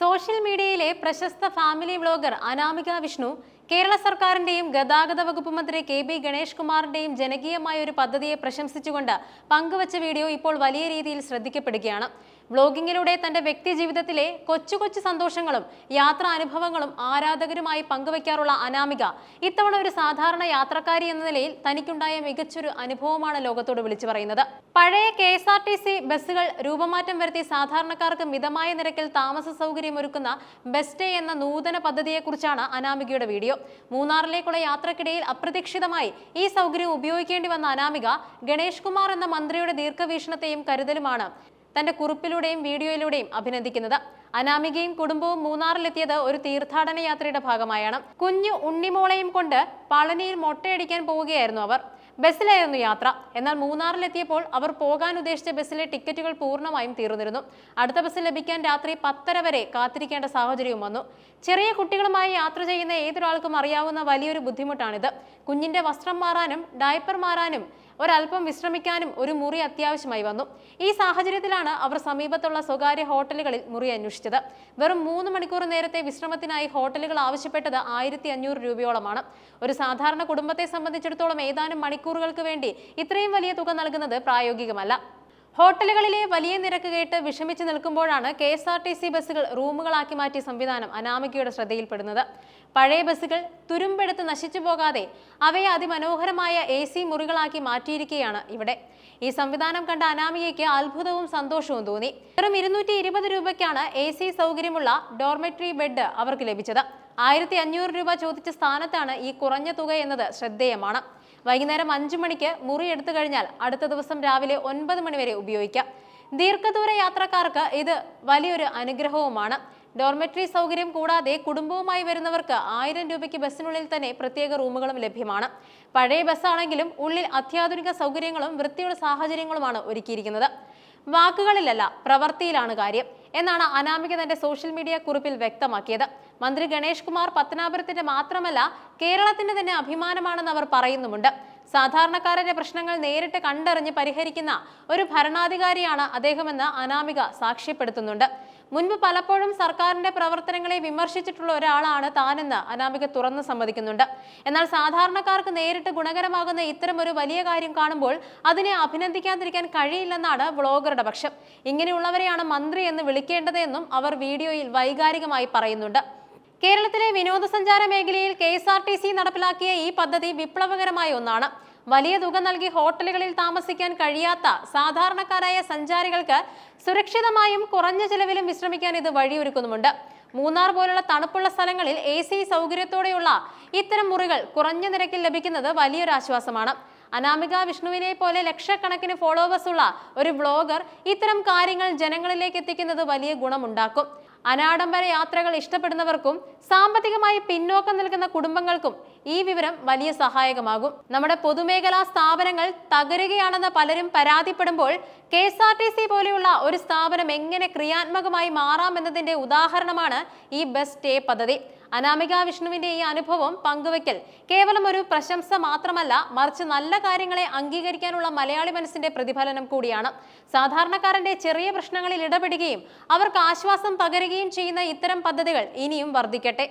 Social മീഡിയയിലെ പ്രശസ്ത family vlogger Anamika Vishnu Kerala സർക്കാരിന്റെയും ഗതാഗത വകുപ്പ് മന്ത്രി കെ ബി ഗണേഷ് കുമാറിന്റെയും ജനകീയമായ ഒരു പദ്ധതിയെ പ്രശംസിച്ചുകൊണ്ട് പങ്കുവച്ച വീഡിയോ ഇപ്പോൾ വലിയ രീതിയിൽ ശ്രദ്ധിക്കപ്പെടുകയാണ്. വ്ളോഗിങ്ങിലൂടെ തന്റെ വ്യക്തി ജീവിതത്തിലെ കൊച്ചു കൊച്ചു സന്തോഷങ്ങളും യാത്രാ അനുഭവങ്ങളും ആരാധകരുമായി പങ്കുവയ്ക്കാറുള്ള അനാമിക ഇത്തവണ ഒരു സാധാരണ യാത്രക്കാരി എന്ന നിലയിൽ തനിക്കുണ്ടായ മികച്ചൊരു അനുഭവമാണ് ലോകത്തോട് വിളിച്ചു പറയുന്നത്. പഴയ K S R T C ബസ്സുകൾ രൂപമാറ്റം വരുത്തി സാധാരണക്കാർക്ക് മിതമായ നിരക്കിൽ താമസ സൗകര്യം ഒരുക്കുന്ന ബെസ്റ്റേ എന്ന നൂതന പദ്ധതിയെക്കുറിച്ചാണ് അനാമികയുടെ വീഡിയോ. മൂന്നാറിലേക്കുള്ള യാത്രക്കിടയിൽ അപ്രതീക്ഷിതമായി ഈ സൗകര്യം ഉപയോഗിക്കേണ്ടി വന്ന അനാമിക ഗണേഷ് കുമാർ എന്ന മന്ത്രിയുടെ ദീർഘവീക്ഷണത്തെയും കരുതലുമാണ്. തന്റെ കുറിപ്പിലൂടെയും വീഡിയോയിലൂടെയും അഭിനന്ദിക്കുന്നത്. അനാമികയും കുടുംബവും മൂന്നാറിലെത്തിയത് ഒരു തീർത്ഥാടന യാത്രയുടെ ഭാഗമായാണ്. കുഞ്ഞു ഉണ്ണിമോളെയും കൊണ്ട് പളനിയിൽ മൊട്ടയടിക്കാൻ പോവുകയായിരുന്നു അവർ. ബസ്സിലായിരുന്നു യാത്ര. എന്നാൽ മൂന്നാറിലെത്തിയപ്പോൾ അവർ പോകാൻ ഉദ്ദേശിച്ച ബസ്സിലെ ടിക്കറ്റുകൾ പൂർണമായും തീർന്നിരുന്നു. അടുത്ത ബസ് ലഭിക്കാൻ രാത്രി പത്തര വരെ കാത്തിരിക്കേണ്ട സാഹചര്യവും വന്നു. ചെറിയ കുട്ടികളുമായി യാത്ര ചെയ്യുന്ന ഏതൊരാൾക്കും അറിയാവുന്ന വലിയൊരു ബുദ്ധിമുട്ടാണിത്. കുഞ്ഞിന്റെ വസ്ത്രം മാറാനും ഡയപ്പർ മാറാനും ഒരല്പം വിശ്രമിക്കാനും ഒരു മുറി അത്യാവശ്യമായി വന്നു. ഈ സാഹചര്യത്തിലാണ് അവർ സമീപത്തുള്ള സ്വകാര്യ ഹോട്ടലുകളിൽ മുറി അന്വേഷിച്ചത്. വെറും മൂന്ന് മണിക്കൂർ നേരത്തെ വിശ്രമത്തിനായി ഹോട്ടലുകൾ ആവശ്യപ്പെട്ടത് ആയിരത്തി അഞ്ഞൂറ് രൂപയോളമാണ്. ഒരു സാധാരണ കുടുംബത്തെ സംബന്ധിച്ചിടത്തോളം ഏതാനും മണിക്കൂറുകൾക്ക് വേണ്ടി ഇത്രയും വലിയ തുക നൽകുന്നത് പ്രായോഗികമല്ല. ഹോട്ടലുകളിലെ വലിയ നിരക്ക് കേട്ട് വിഷമിച്ച് നിൽക്കുമ്പോഴാണ് K S R T C ബസ്സുകൾ റൂമുകളാക്കി മാറ്റിയ സംവിധാനം അനാമികയുടെ ശ്രദ്ധയിൽപ്പെടുന്നത്. പഴയ ബസ്സുകൾ തുരുമ്പെടുത്ത് നശിച്ചു പോകാതെ അവയെ അതിമനോഹരമായ എ സി മുറികളാക്കി മാറ്റിയിരിക്കുകയാണ് ഇവിടെ. ഈ സംവിധാനം കണ്ട അനാമികയ്ക്ക് അത്ഭുതവും സന്തോഷവും തോന്നി. വെറും ഇരുന്നൂറ്റി ഇരുപത് രൂപയ്ക്കാണ് എ സി സൗകര്യമുള്ള ഡോർമെട്രി ബെഡ് അവർക്ക് ലഭിച്ചത്. ആയിരത്തി അഞ്ഞൂറ് രൂപ ചോദിച്ച സ്ഥാനത്താണ് ഈ കുറഞ്ഞ തുക എന്നത് ശ്രദ്ധേയമാണ്. വൈകുന്നേരം അഞ്ചു മണിക്ക് മുറി എടുത്തു കഴിഞ്ഞാൽ അടുത്ത ദിവസം രാവിലെ ഒൻപത് മണി വരെ ഉപയോഗിക്കാം. ദീർഘദൂര യാത്രക്കാർക്ക് ഇത് വലിയൊരു അനുഗ്രഹവുമാണ്. ഡോർമെറ്ററി സൗകര്യം കൂടാതെ കുടുംബവുമായി വരുന്നവർക്ക് ആയിരം രൂപയ്ക്ക് ബസ്സിനുള്ളിൽ തന്നെ പ്രത്യേക റൂമുകളും ലഭ്യമാണ്. പഴയ ബസ്സാണെങ്കിലും ഉള്ളിൽ അത്യാധുനിക സൗകര്യങ്ങളും വൃത്തിയുള്ള സാഹചര്യങ്ങളുമാണ് ഒരുക്കിയിരിക്കുന്നത്. വാക്കുകളിലല്ല പ്രവൃത്തിയിലാണ് കാര്യം. എന്നാണ് അനാമിക തന്റെ സോഷ്യൽ മീഡിയ കുറിപ്പിൽ വ്യക്തമാക്കിയത്. മന്ത്രി ഗണേഷ് കുമാർ പത്തനാപുരത്തിന്റെ മാത്രമല്ല കേരളത്തിന്റെ തന്നെ അഭിമാനമാണെന്ന് അവർ പറയുന്നുമുണ്ട്. സാധാരണക്കാരന്റെ പ്രശ്നങ്ങൾ നേരിട്ട് കണ്ടറിഞ്ഞ് പരിഹരിക്കുന്ന ഒരു ഭരണാധികാരിയാണ് അദ്ദേഹമെന്ന് അനാമിക സാക്ഷ്യപ്പെടുത്തുന്നുണ്ട്. മുൻപ് പലപ്പോഴും സർക്കാരിന്റെ പ്രവർത്തനങ്ങളെ വിമർശിച്ചിട്ടുള്ള ഒരാളാണ് താനെന്ന് അനാമിക തുറന്നു സമ്മതിക്കുന്നുണ്ട്. എന്നാൽ സാധാരണക്കാർക്ക് നേരിട്ട് ഗുണകരമാകുന്ന ഇത്തരം ഒരു വലിയ കാര്യം കാണുമ്പോൾ അതിനെ അഭിനന്ദിക്കാതിരിക്കാൻ കഴിയില്ലെന്നാണ് വ്ളോഗറുടെ പക്ഷം. ഇങ്ങനെയുള്ളവരെയാണ് മന്ത്രി എന്ന് വിളിക്കേണ്ടതെന്നും അവർ വീഡിയോയിൽ വൈകാരികമായി പറയുന്നുണ്ട്. കേരളത്തിലെ വിനോദസഞ്ചാര മേഖലയിൽ K S R T C നടപ്പിലാക്കിയ ഈ പദ്ധതി വിപ്ലവകരമായ ഒന്നാണ്. വലിയ തുക നൽകി ഹോട്ടലുകളിൽ താമസിക്കാൻ കഴിയാത്ത സാധാരണക്കാരായ സഞ്ചാരികൾക്ക് സുരക്ഷിതമായും കുറഞ്ഞ ചെലവിലും വിശ്രമിക്കാൻ ഇത് വഴിയൊരുക്കുന്നുമുണ്ട്. മൂന്നാർ പോലുള്ള തണുപ്പുള്ള സ്ഥലങ്ങളിൽ എ സി സൗകര്യത്തോടെയുള്ള ഇത്തരം മുറികൾ കുറഞ്ഞ നിരക്കിൽ ലഭിക്കുന്നത് വലിയൊരു ആശ്വാസമാണ്. അനാമിക വിഷ്ണുവിനെ പോലെ ലക്ഷക്കണക്കിന് ഫോളോവേഴ്സ് ഉള്ള ഒരു വ്ളോഗർ ഇത്തരം കാര്യങ്ങൾ ജനങ്ങളിലേക്ക് എത്തിക്കുന്നത് വലിയ ഗുണമുണ്ടാക്കും. അനാഡംബര യാത്രകൾ ഇഷ്ടപ്പെടുന്നവർക്കും സാമ്പത്തികമായി പിന്നോക്കം നിൽക്കുന്ന കുടുംബങ്ങൾക്കും ഈ വിവരം വലിയ സഹായകമാകും. നമ്മുടെ പൊതുമേഖലാ സ്ഥാപനങ്ങൾ തകരുകയാണെന്ന് പലരും പരാതിപ്പെടുമ്പോൾ K S R T C പോലെയുള്ള ഒരു സ്ഥാപനം എങ്ങനെ ക്രിയാത്മകമായി മാറാമെന്നതിന്റെ ഉദാഹരണമാണ് ഈ ബസ് സ്റ്റേ പദ്ധതി. അനാമിക വിഷ്ണുവിന്റെ ഈ അനുഭവം പങ്കുവെക്കൽ കേവലം ഒരു പ്രശംസ മാത്രമല്ല മറിച്ച് നല്ല കാര്യങ്ങളെ അംഗീകരിക്കാനുള്ള മലയാളി മനസ്സിന്റെ പ്രതിഫലനം കൂടിയാണ്. സാധാരണക്കാരന്റെ ചെറിയ പ്രശ്നങ്ങളിൽ ഇടപെടുകയും അവർക്ക് ആശ്വാസം പകരുകയും ചെയ്യുന്ന ഇത്തരം പദ്ധതികൾ ഇനിയും വർദ്ധിക്കട്ടെ.